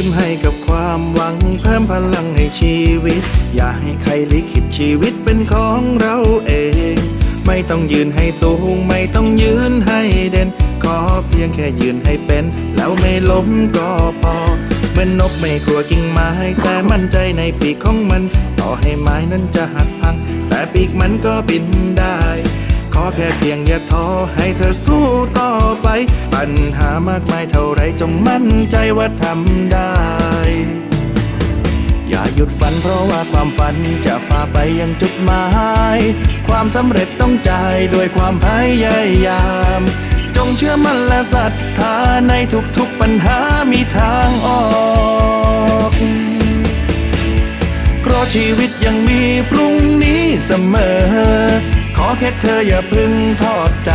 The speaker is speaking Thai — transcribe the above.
ยิ้มให้กับความหวังเพิ่มพลังให้ชีวิต อย่าให้ใครลิขิตชีวิตเป็นของเราเอง ไม่ต้องยืนให้สูง ไม่ต้องยืนให้เด่น ขอเพียงแค่ยืนให้เป็น แล้วไม่ล้มก็พอเหมือนนกไม่กลัวกิ่งไม้ แต่มั่นใจในปีกของมัน ต่อให้ไม้นั้นจะหักพัง แต่ปีกมันก็บินได้ แค่เพียงอย่าท้อให้เธอสู้ต่อไป ปัญหามากมายเท่าไรจงมั่นใจว่าทำได้ อย่าหยุดฝันเพราะว่าความฝันจะพาไปยังจุดหมาย ความสำเร็จต้องจ่ายด้วยความพยายาม จงเชื่อมั่นและศรัทธาในทุกๆปัญหามีทางออกเพราะชีวิตยังมีพรุ่งนี้เสมอขอ แค่เธออย่าพึ่งทอดใจ